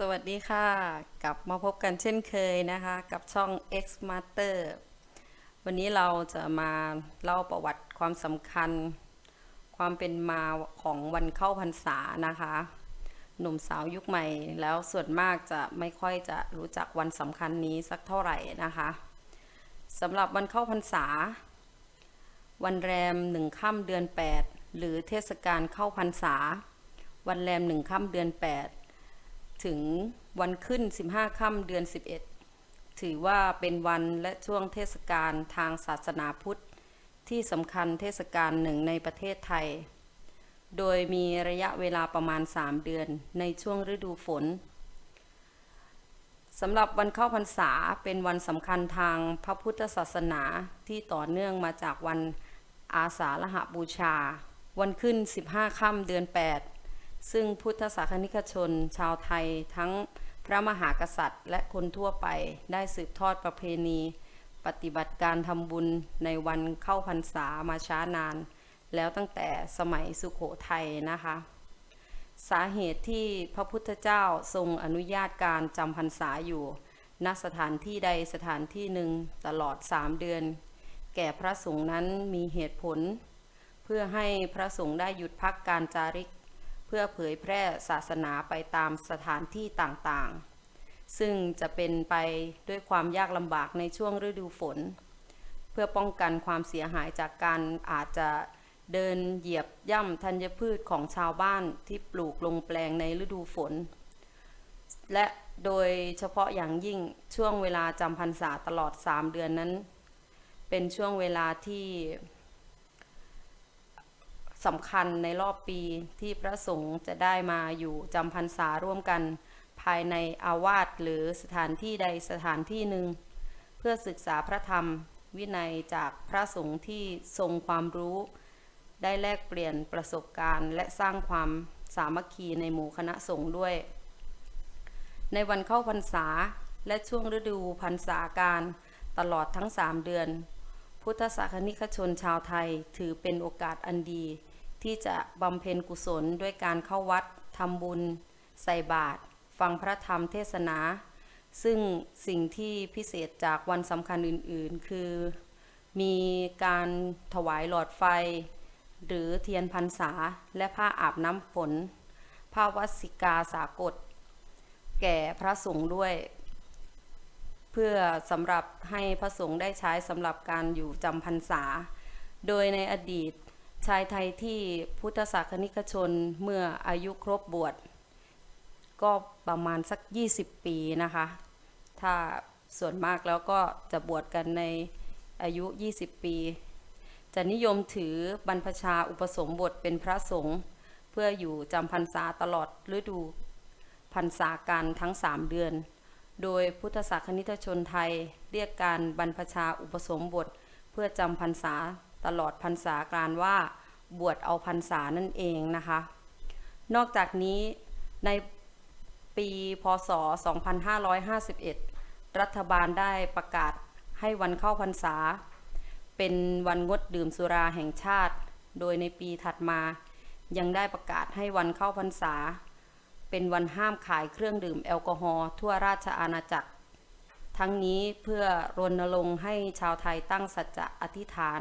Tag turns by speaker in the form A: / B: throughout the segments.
A: สวัสดีค่ะ กลับมาพบกันเช่นเคยนะคะ กับช่อง X Master วันนี้เราจะมาเล่าประวัติความสำคัญ ความเป็นมาของวันเข้าพรรษานะคะ หนุ่มสาวยุคใหม่แล้วส่วนมากจะไม่ค่อยจะรู้จักวันสำคัญนี้สักเท่าไหร่นะคะสำหรับวันเข้าพรรษา วันแรมหนึ่งค่ำเดือน 8 หรือเทศกาลเข้าพรรษา วันแรมหนึ่งค่ำเดือน 8 ถึงวันขึ้น 15 ค่ำเดือน 11 ถือว่าเป็นวันและช่วงเทศกาลทางศาสนาพุทธ ที่สำคัญเทศกาลหนึ่งในประเทศไทย โดยมีระยะเวลาประมาณ 3 เดือนในช่วงฤดูฝนสำหรับวันเข้าพรรษาเป็นวันสำคัญทางพระพุทธศาสนาที่ต่อเนื่องมาจากวันอาสาฬหบูชา วันขึ้น 15 ค่ำเดือน 8 ซึ่งพุทธศาสนิกชน ชาวไทยทั้งพระมหากษัตริย์ และคนทั่วไปได้สืบทอดประเพณี ปฏิบัติการทำบุญในวันเข้าพรรษามาช้านาน แล้วตั้งแต่สมัยสุขโขทัยนะคะ สาเหตุที่พระพุทธเจ้าทรงอนุญาตการจำพรรษาอยู่ณสถานที่ใดสถานที่หนึ่งตลอดสามเดือน แก่พระสงฆ์นั้นมีเหตุผล เพื่อให้พระสงฆ์ได้หยุดพักการจาริก พื่อเผยแพร่ศาสนาไปตามสถานที่ต่างๆ ซึ่งจะเป็นไปด้วยความยากลำบากในช่วงฤดูฝน เพื่อป้องกันความเสียหายจากการอาจจะเดินเหยียบย่ำธัญพืชของชาวบ้านที่ปลูกลงแปลงในฤดูฝน และโดยเฉพาะอย่างยิ่งช่วงเวลาจำพรรษาตลอด 3 เดือนนั้น เป็นช่วงเวลาที่ สำคัญในรอบปีที่พระสงฆ์จะได้มาอยู่จำพรรษาร่วมกัน ภายในอาวาสหรือสถานที่ใดสถานที่หนึ่ง เพื่อศึกษาพระธรรมวินัยจากพระสงฆ์ที่ทรงความรู้ ได้แลกเปลี่ยนประสบการณ์ และสร้างความสามัคคีในหมู่คณะสงฆ์ด้วย ในวันเข้าพรรษาและช่วงฤดูพรรษาการตลอดทั้ง 3 เดือน พุทธศาสนิกชนชาวไทยถือเป็นโอกาสอันดี ที่จะบำเพ็ญกุศลด้วยการเข้าวัดทำบุญ ใส่บาตรฟังพระธรรมเทศนา ซึ่งสิ่งที่พิเศษจากวันสำคัญอื่นๆ คือ มีการถวายหลอดไฟ หรือเทียนพรรษา และผ้าอาบน้ำฝนผ้าวัสสิกาสากฏแก่พระสงฆ์ด้วย เพื่อสำหรับให้พระสงฆ์ได้ใช้สำหรับการอยู่จำพรรษา โดยในอดีต ชายไทยที่พุทธศาสนิกชนเมื่ออายุครบบวชก็ประมาณสัก 20 ปีนะคะ ถ้าส่วนมากแล้วก็จะบวชกันในอายุ 20 ปี จะนิยมถือบรรพชาอุปสมบทเป็นพระสงฆ์เพื่ออยู่จำพรรษาตลอดฤดูพรรษาการทั้ง 3 เดือน โดยพุทธศาสนิกชนไทยเรียกการบรรพชาอุปสมบทเพื่อจำพรรษา ตลอดพรรษาการว่าบวชเอาพรรษานั่นเองนะคะ นอกจากนี้ในปีพศ 2551 รัฐบาลได้ประกาศให้วันเข้าพรรษา เป็นวันงดดื่มสุราแห่งชาติ โดยในปีถัดมา ยังได้ประกาศให้วันเข้าพรรษา เป็นวันห้ามขายเครื่องดื่มแอลกอฮอล์ทั่วราชอาณาจักร ทั้งนี้เพื่อรณรงค์ให้ชาวไทยตั้งสัจจะอธิษฐาน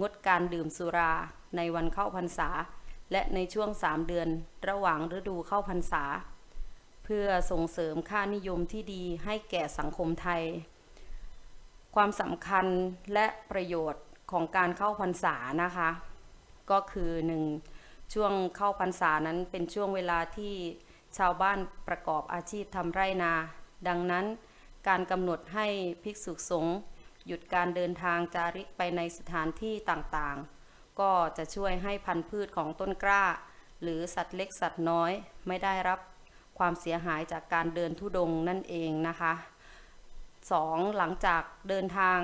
A: งดการดื่มสุราในวันเข้าพรรษา และในช่วงสามเดือนระหว่างฤดูเข้าพรรษา เพื่อส่งเสริมค่านิยมที่ดีให้แก่สังคมไทย ความสำคัญและประโยชน์ของการเข้าพรรษานะคะ ก็คือหนึ่งช่วงเข้าพรรษานั้นเป็นช่วงเวลาที่ชาวบ้านประกอบอาชีพทำไร่นา ดังนั้นการกำหนดให้ภิกษุสงฆ์ หยุดการเดินทางจาริกไปในสถานที่ต่างๆ ก็จะช่วยให้พันธุ์พืชของต้นกล้า หรือสัตว์เล็กสัตว์น้อย ไม่ได้รับความเสียหายจากการเดินทุดงค์นั่นเองนะคะ 2. หลังจากเดินทาง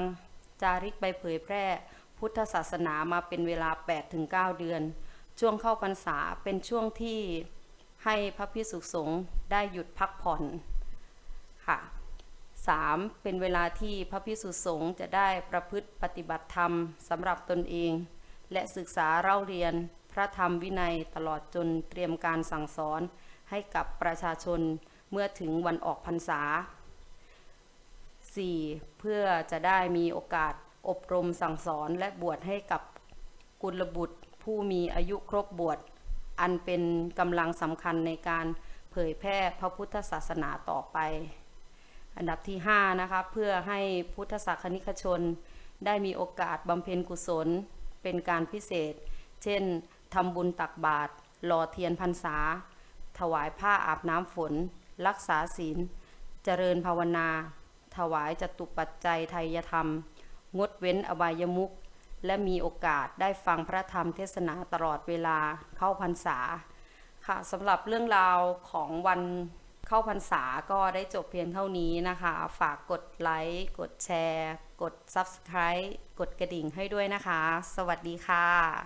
A: จาริกไปเผยแพร่ พุทธศาสนามาเป็นเวลา 8-9 เดือน ช่วงเข้าพรรษาเป็นช่วงที่ให้พระพิสุสงฆ์ได้หยุดพักผ่อนค่ะ 3. เป็นเวลาที่พระพิสุสงฆ์จะได้ประพฤติปฏิบัติธรรมสำหรับตนเอง และศึกษาเล่าเรียนพระธรรมวินัยตลอดจนเตรียมการสั่งสอนให้กับประชาชนเมื่อถึงวันออกพรรษา 4. เพื่อจะได้มีโอกาสอบรมสั่งสอนและบวชให้กับกุลบุตรผู้มีอายุครบบวช อันเป็นกำลังสำคัญในการเผยแพร่พระพุทธศาสนาต่อไป อันดับที่ 5 นะคะ เพื่อให้พุทธศาสนิกชน ได้มีโอกาสบำเพ็ญกุศล เป็นการพิเศษ เช่นทำบุญตักบาตรหล่อเทียนพรรษา ถวายผ้าอาบน้ำฝน รักษาศีล เจริญภาวนา ถวายจตุปัจจัยไทยธรรม งดเว้นอบายมุขและมีโอกาสได้ฟังพระธรรมเทศนาตลอดเวลาเข้าพรรษา ค่ะสำหรับเรื่องราวของวัน เข้าพรรษาก็ได้จบเพียงเท่านี้นะคะ ฝากกดไลค์ กดแชร์ กด Subscribe กดกระดิ่งให้ด้วยนะคะ สวัสดีค่ะ